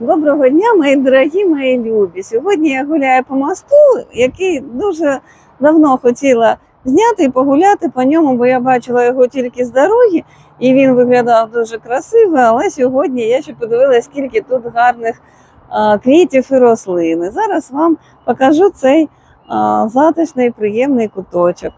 Доброго дня, мої дорогі, мої любі. Сьогодні я гуляю по мосту, який дуже давно хотіла зняти і погуляти по ньому, бо я бачила його тільки з дороги, і він виглядав дуже красиво. Але сьогодні я ще подивилася, скільки тут гарних а, квітів і рослин. Зараз вам покажу цей а, затишний, приємний куточок.